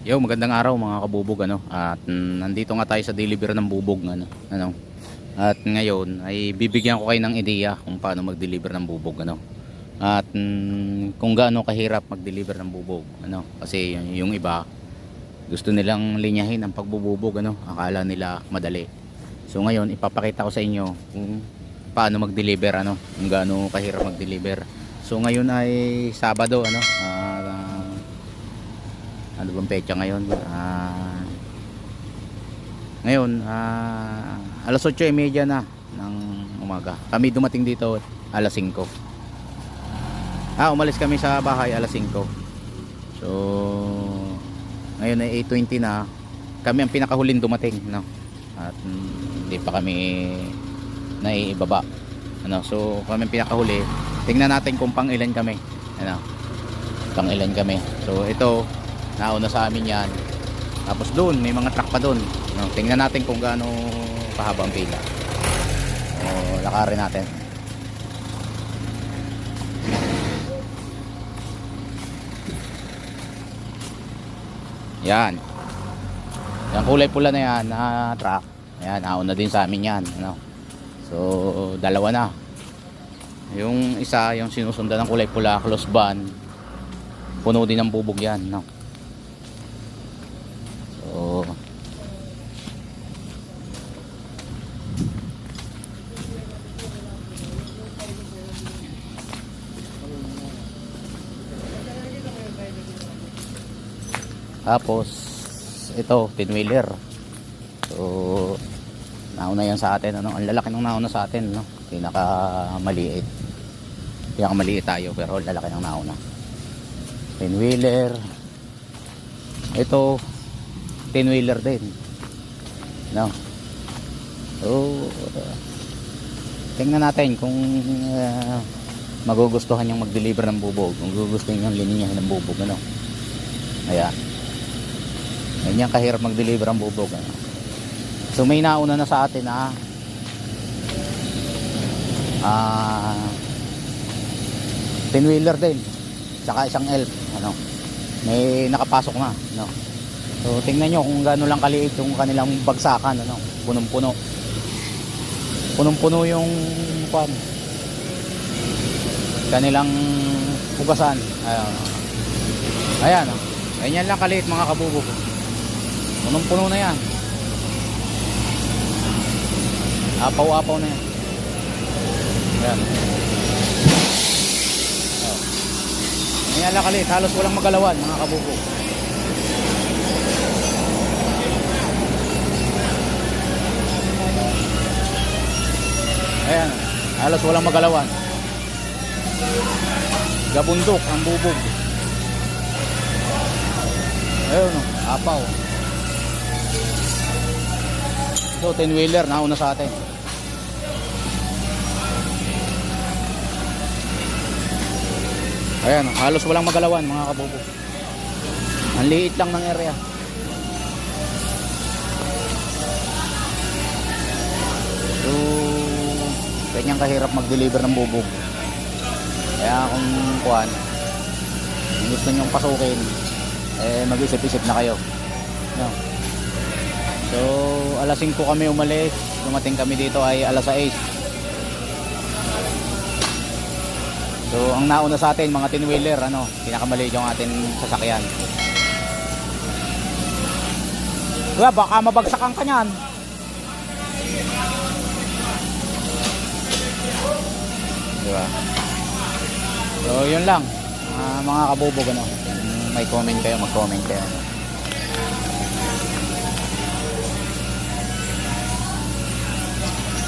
Yo, magandang araw mga kabubog ano. At mm, nandito nga tayo sa deliver ng bubog ano. Ano. At ngayon ay bibigyan ko kayo ng ideya kung paano mag-deliver ng bubog ano. At mm, kung gaano kahirap mag-deliver ng bubog ano. Kasi yung, yung iba gusto nilang linyahin ang pagbububog ano. Akala nila madali. So ngayon ipapakita ko sa inyo kung paano mag-deliver ano. Kung gaano kahirap mag-deliver. So ngayon ay Sabado ano. Ah, ano bang petsa ngayon? Ah, ngayon ah, alas 8.30 na ng umaga. Kami dumating dito alas 5 ah umalis kami sa bahay alas 5 so ngayon ay 8.20 na. Kami ang pinakahuling dumating no? at mm, hindi pa kami naiibaba ano, so kami ang pinakahuli. Tingnan natin kung pang ilan kami ano, pang ilan kami. So ito nauna sa amin yan. Tapos doon may mga truck pa doon no, tingnan natin kung gaano kahaba ang pila. O lakarin natin. Yan. Yung kulay pula na yan na truck. Yan nauna din sa amin yan ano. so dalawa na. Yung isa yung sinusundan ng kulay pula close van puno din ng bubog yan no? So, Tapos, ito, pinwheeler. So, nauna yan sa atin. Ano? Ang lalaki nung nauna sa atin. No? Pinaka maliit. Pinaka maliit tayo, pero lalaki nung nauna. Pinwheeler. Ito, tin-wheeler din. No. So, tingnan natin kung uh, magugustuhan niyang mag-deliver ng bubog. Kung gugustuhin niyang lininyahin ng bubog. Ano. Ayan. Ganyan kahirap mag-deliver ang bubog. Ano. So, may nauna na sa atin na ah tin-wheeler din. Tsaka isang elf. Ano. May nakapasok na. No. So tingnan nyo kung gaano lang kaliit yung kanilang bagsakan ano, punong-puno. Punong-puno yung kwan. Kanilang hugasan. Ayan. Ayan. Oh. Ganyan lang kaliit mga kabubog. Punong-puno na yan. Apaw-apaw na yan. Ayan. Oh. Ganyan lang kaliit. Halos walang magalawan mga kabubog. Ayan, halos walang magalawan. Gabundok ang bubog. Ayun, oh, apaw. Ito, 10 wheeler, nauna sa atin. Ayan, halos walang magalawan mga kabubog. Ang liit lang ng area. So, ganyan kahirap mag-deliver ng bubog. Kaya kung kuhan, kung gusto nyong pasukin, eh mag-isip-isip na kayo. No. So, alas 5 kami umalis. Dumating kami dito ay alas 6. So, ang nauna sa atin, mga tin-wheeler, ano, pinakamaliit yung ating sasakyan. Kuya, baka mabagsakan ka niyan. Di ba? So, yun lang. Ah, mga kabubog, ano. May comment kayo, mag-comment kayo.